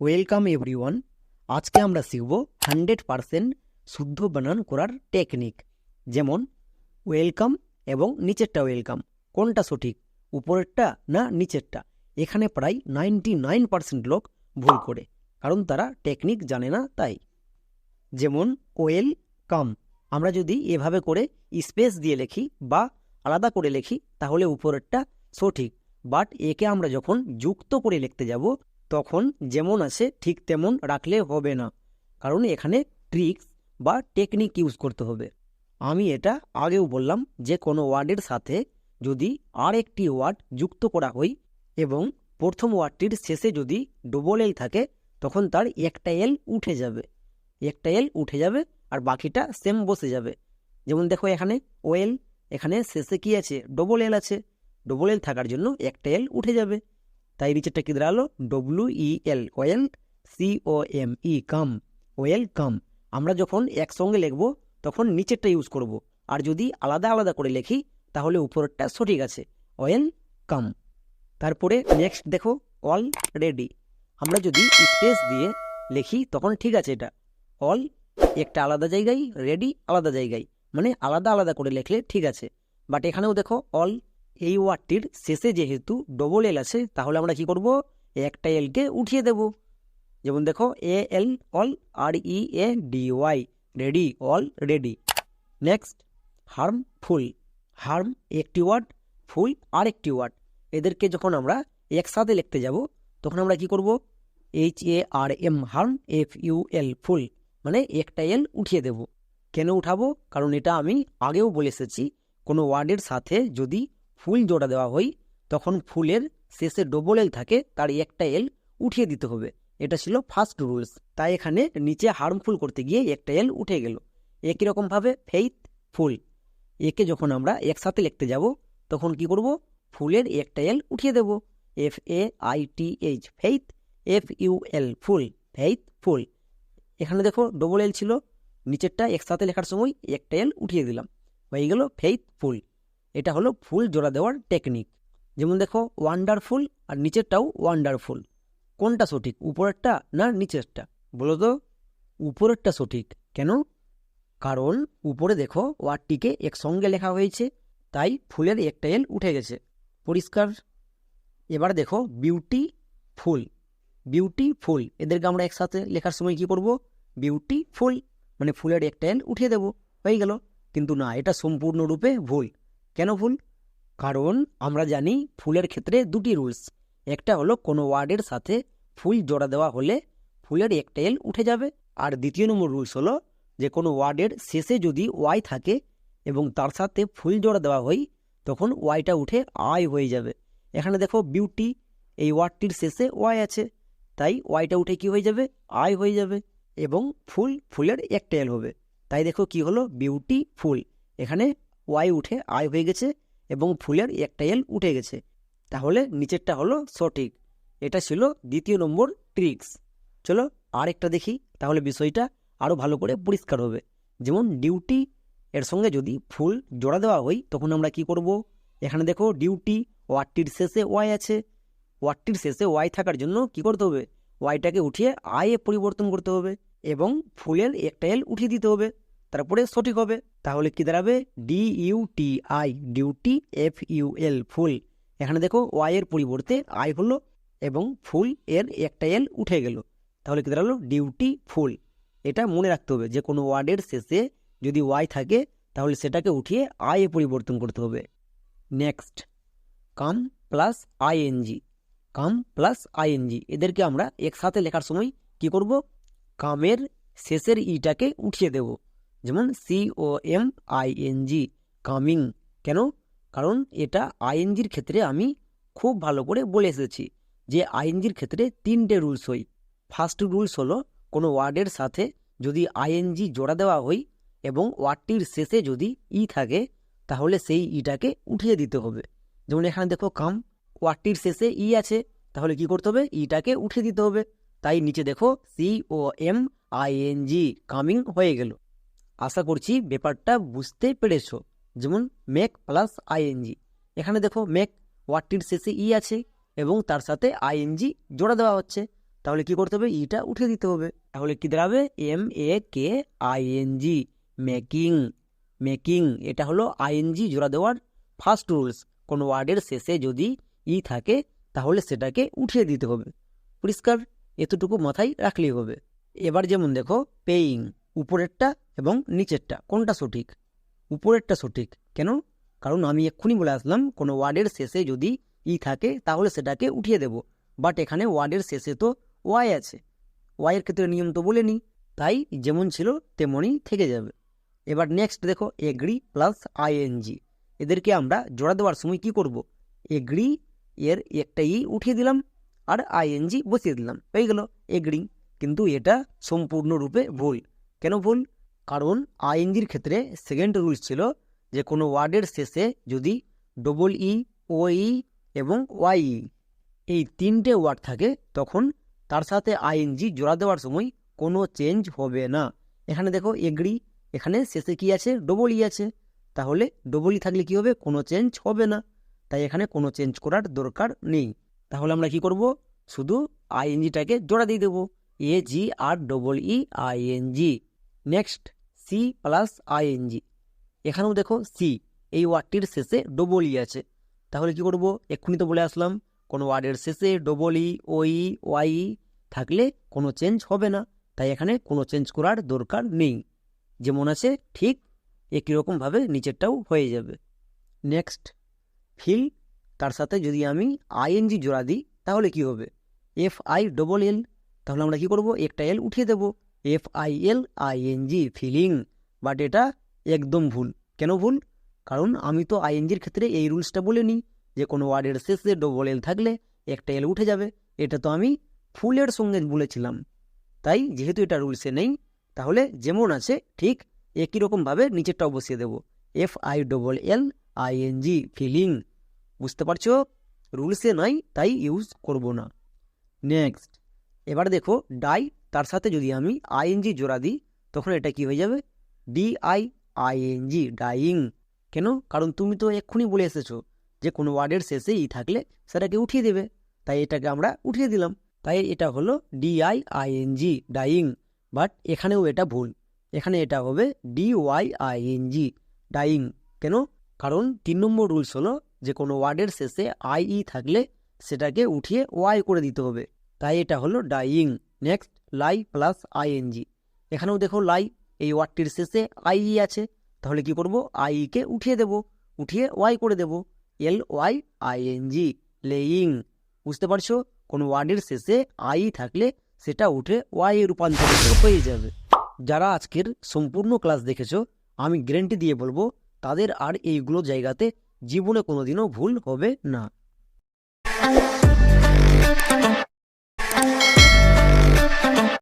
Welcome everyone আজকে আমরা শিখব হান্ড্রেড পারসেন্ট শুদ্ধ বানান করার টেকনিক যেমন ওয়েলকাম এবং নিচেরটা ওয়েলকাম কোনটা সঠিক, উপরেরটা না নিচেরটা? এখানে প্রায় নাইনটি নাইন পার্সেন্ট লোক ভুল করে, কারণ তারা টেকনিক জানে না তাই। যেমন ওয়েল কাম আমরা যদি এভাবে করে স্পেস দিয়ে লিখি বা আলাদা করে লিখি, তাহলে উপরেরটা সঠিক। বাট একে আমরা যখন যুক্ত করে লিখতে যাব তখন যেমন আছে ঠিক তেমন রাখলে হবে না। কারণ এখানে ট্রিক্স বা টেকনিক ইউজ করতে হবে। আমি এটা আগেও বললাম যে কোনো ওয়ার্ডের সাথে যদি আর একটি ওয়ার্ড যুক্ত করা হয় এবং প্রথম ওয়ার্ডটির শেষে যদি ডবল এল থাকে, তখন তার একটা এল উঠে যাবে। একটা এল উঠে যাবে আর বাকিটা সেম বসে যাবে। যেমন দেখো এখানে ওয়েল এখানে শেষে কি আছে? ডবল এল আছে। ডবল এল থাকার জন্য একটা এল উঠে যাবে। তাই নিচেরটা কি দাঁড়াল W E L well C O M E come well come আমরা যখন একসঙ্গে লিখব, তখন নিচেরটা ইউজ করব। আর যদি আলাদা আলাদা করে লিখি, তাহলে উপরেরটা সঠিক আছে। ওয়েল কাম তারপরে নেক্সট দেখো অল রেডি আমরা যদি স্পেস দিয়ে লিখি, তখন ঠিক আছে এটা। অল একটা আলাদা জায়গায় রেডি আলাদা জায়গায়। মানে আলাদা আলাদা করে লিখলে ঠিক আছে। বাট এখানেও দেখো অল এই ওয়ার্ডটির শেষে যেহেতু ডবল এল আছে, তাহলে আমরা কি করব? একটা এলকে উঠিয়ে দেব। যেমন দেখো A L all R E A D Y ready all ready next harmful harm একটি ওয়ার্ড ফুল আর একটি ওয়ার্ড এদেরকে যখন আমরা একসাথে লিখতে যাব, তখন আমরা কি করব? H A R M harm F U L full মানে একটা এল উঠিয়ে দেব। কেন উঠাবো? কারণ এটা আমি আগেও বলে এসেছি, কোনো ওয়ার্ডের সাথে যদি ফুল জোড়া দেওয়া হয়, তখন ফুলের শেষে ডবল এল থাকে, তার একটা এল উঠিয়ে দিতে হবে। এটা ছিল ফার্স্ট রুলস তাই এখানে নিচে হার্মফুল করতে গিয়ে একটা এল উঠে গেল। একই রকমভাবে ফেইথ ফুল। একে যখন আমরা একসাথে লিখতে যাব, তখন কি করব? ফুলের একটা এল উঠিয়ে দেব। F A I T H faith F U L full faith full. এখানে দেখো ডবল এল ছিল। নিচেরটা একসাথে লেখার সময় একটা এল উঠিয়ে দিলাম। হয়ে গেল ফেইথ ফুল। এটা হলো ফুল জোড়া দেওয়ার টেকনিক যেমন দেখো ওয়ান্ডারফুল আর নিচেরটাও ওয়ান্ডারফুল কোনটা সঠিক, উপরেরটা না নিচেরটা? বলো তো, উপরেরটা সঠিক। কেন? কারণ উপরে দেখো ওয়ার্ডটিকে একসঙ্গে লেখা হয়েছে, তাই ফুলের একটা এল উঠে গেছে। পরিষ্কার? এবার দেখো বিউটি ফুল বিউটি ফুল এদেরকে আমরা একসাথে লেখার সময় কি করব? বিউটি ফুল মানে ফুলের একটা এল উঠিয়ে দেব। হয়ে গেল। কিন্তু না, এটা সম্পূর্ণরূপে ভুল। কেন ভুল? কারণ আমরা জানি ফুলের ক্ষেত্রে দুটি রুলস। একটা হলো কোনো ওয়ার্ডের সাথে ফুল জোড়া দেওয়া হলে ফুলের একটা এল উঠে যাবে। আর দ্বিতীয় নম্বর রুলস হলো যে কোনো ওয়ার্ডের শেষে যদি ওয়াই থাকে এবং তার সাথে ফুল জোড়া দেওয়া হয়, তখন ওয়াইটা উঠে আই হয়ে যাবে। এখানে দেখো বিউটি, এই ওয়ার্ডটির শেষে ওয়াই আছে। তাই ওয়াইটা উঠে কি হয়ে যাবে? আই হয়ে যাবে এবং ফুল ফুলের একটা এল হবে। তাই দেখো কি হলো? Beauty, full. এখানে ওয়াই উঠে আই হয়ে গেছে এবং ফুলের একটা এল উঠে গেছে। তাহলে নিচেরটা হলো সঠিক। এটা ছিল দ্বিতীয় নম্বর ট্রিক্স চলো আরেকটা দেখি, তাহলে বিষয়টা আরও ভালো করে পরিষ্কার হবে। যেমন ডিউটি এর সঙ্গে যদি ফুল জোড়া দেওয়া হয়, তখন আমরা কি করব? এখানে দেখো ডিউটি ওয়ার্ডটির শেষে ওয়াই আছে। ওয়ার্ডটির শেষে ওয়াই থাকার জন্য কি করতে হবে? ওয়াইটাকে উঠিয়ে আয়ে পরিবর্তন করতে হবে এবং ফুলের একটা এল উঠিয়ে দিতে হবে। তারপরে সঠিক হবে। তাহলে কি দাঁড়াবে? D U T I duty F U L full. এখানে দেখো ওয়াই এর পরিবর্তে আই হলো এবং ফুল এর একটা এল উঠে গেল। তাহলে কি দাঁড়াল? Duty full. এটা মনে রাখতে হবে, যে কোনো ওয়ার্ডের শেষে যদি ওয়াই থাকে, তাহলে সেটাকে উঠিয়ে আই এ পরিবর্তন করতে হবে। Next come plus ING come plus ING এদেরকে আমরা একসাথে লেখার সময় কি করব? কামের শেষের ইটাকে উঠিয়ে দেব। যেমন C O M ING coming কেন? কারণ এটা আইএনজির ক্ষেত্রে আমি খুব ভালো করে বলে এসেছি যে আইএনজির ক্ষেত্রে তিনটে রুলস হই। ফার্স্ট রুলস হলো কোনো ওয়ার্ডের সাথে যদি আইএনজি জোড়া দেওয়া হয় এবং ওয়ার্ডটির শেষে যদি ই থাকে, তাহলে সেই ইটাকে উঠিয়ে দিতে হবে। যেমন এখানে দেখো কাম ওয়ার্ডটির শেষে ই আছে, তাহলে কি করতে হবে? ইটাকে উঠিয়ে দিতে হবে। তাই নিচে দেখো C O M ING coming হয়ে গেল। আশা করছি ব্যাপারটা বুঝতে পেরেছ। যেমন মেক প্লাস আইএনজি এখানে দেখো মেক ওয়ার্ডটির শেষে ই আছে এবং তার সাথে আইএনজি জোড়া দেওয়া হচ্ছে। তাহলে কি করতে হবে? ইটা উঠে দিতে হবে। তাহলে কি দাঁড়াবে? M A K I N G making making এটা হলো আইএনজি জোড়া দেওয়ার ফার্স্ট রুলস কোনো ওয়ার্ডের শেষে যদি ই থাকে, তাহলে সেটাকে উঠিয়ে দিতে হবে। পরিষ্কার? এতটুকু মাথায় রাখলেই হবে। এবার যেমন দেখো পেইং উপরেরটা এবং নিচেরটা, কোনটা সঠিক? উপরেরটা সঠিক। কেন? কারণ আমি এক্ষুনি বলে আসলাম, কোনো ওয়ার্ডের শেষে যদি ই থাকে, তাহলে সেটাকে উঠিয়ে দেব। বাট এখানে ওয়ার্ডের শেষে তো ওয়াই আছে। ওয়াইয়ের ক্ষেত্রে নিয়ম তো বলেনি তাই যেমন ছিল, তেমনই থেকে যাবে। এবার নেক্সট দেখো এগ্রি প্লাস আইএনজি এদেরকে আমরা জোড়া দেওয়ার সময় কি করব? এগ্রি এর একটা ই উঠিয়ে দিলাম, আর আইএনজি বসিয়ে দিলাম। হয়ে গেল এগ্রি কিন্তু এটা সম্পূর্ণরূপে ভুল। কেন ভুল? কারণ আইএনজির ক্ষেত্রে সেকেন্ড রুলস ছিল যে কোনো ওয়ার্ডের শেষে যদি ডবল ই ও ই এবং ওয়াই ই এই তিনটে ওয়ার্ড থাকে, তখন তার সাথে আইএনজি জোড়া দেওয়ার সময় কোনো চেঞ্জ হবে না। এখানে দেখো এগ্রি এখানে শেষে কি আছে? ডবল ই আছে। তাহলে ডবল ই থাকলে কি হবে? কোনো চেঞ্জ হবে না। তাই এখানে কোনো চেঞ্জ করার দরকার নেই। তাহলে আমরা কি করব? শুধু আইএনজিটাকে জোড়া দিয়ে দেবো। A G R double E ING next C plus ING এখানেও দেখো সি এই ওয়ার্ডটির শেষে ডবল ই আছে। তাহলে কি করব? এক্ষুনি তো বলে আসলাম, কোনো ওয়ার্ডের শেষে ডবল ই ও ই ওয়াই থাকলে কোনো চেঞ্জ হবে না। তাই এখানে কোনো চেঞ্জ করার দরকার নেই। যেমন আছে, ঠিক একই রকমভাবে নিচেরটাও হয়ে যাবে। নেক্সট ফিল তার সাথে যদি আমি আইএনজি জোড়া দিই, তাহলে কি হবে? এফ আই ডবল এল তাহলে আমরা কি করব? একটা এল উঠিয়ে দেব। F I L ING filling but এটা একদম ভুল। কেন ভুল? কারণ আমি তো আইএনজির ক্ষেত্রে এই রুলসটা বলে নিই যে, কোনো ওয়ার্ডের শেষে ডবল এল থাকলে একটা এল উঠে যাবে। এটা তো আমি ফুলের সঙ্গে বলেছিলাম। তাই যেহেতু এটা রুলসে নেই, তাহলে যেমন আছে, ঠিক একই রকমভাবে নিচেরটাও বসিয়ে দেব। F I double L ING filling বুঝতে পারছ? রুলসে নাই, তাই ইউজ করব না। নেক্সট এবার দেখো ডাই, তার সাথে যদি আমি আইএনজি জোড়া দিই, তখন এটা কি হয়ে যাবে? ডি আই আইএনজি ডাইং কেন? কারণ তুমি তো এক্ষুনি বলে এসেছ যে কোনো ওয়ার্ডের শেষে ই থাকলে সেটাকে উঠিয়ে দেবে। তাই এটাকে আমরা উঠিয়ে দিলাম। তাই এটা হলো ডিআই আইএনজি ডাইং বাট এখানেও এটা ভুল। এখানে এটা হবে ডি ওয়াই আইএনজি ডাইং কেন? কারণ তিন নম্বর রুলস হলো যে কোনো ওয়ার্ডের শেষে আই ই থাকলে সেটাকে উঠিয়ে ওয়াই করে দিতে হবে। তাই এটা হলো dying next lie plus ING এখানেও দেখো লাই এই ওয়ার্ডটির শেষে আই আছে। তাহলে কি করব? আই কে উঠিয়ে দেব। উঠিয়ে ওয়াই করে দেব। L Y I N G laying বুঝতে পারছ? কোনো ওয়ার্ডের শেষে আই থাকলে সেটা উঠে ওয়াই রূপান্তরিত হয়ে যাবে। যারা আজকের সম্পূর্ণ ক্লাস দেখেছ, আমি গ্যারেন্টি দিয়ে বলব, তাদের আর এইগুলো জায়গাতে জীবনে কোনোদিনও ভুল হবে না।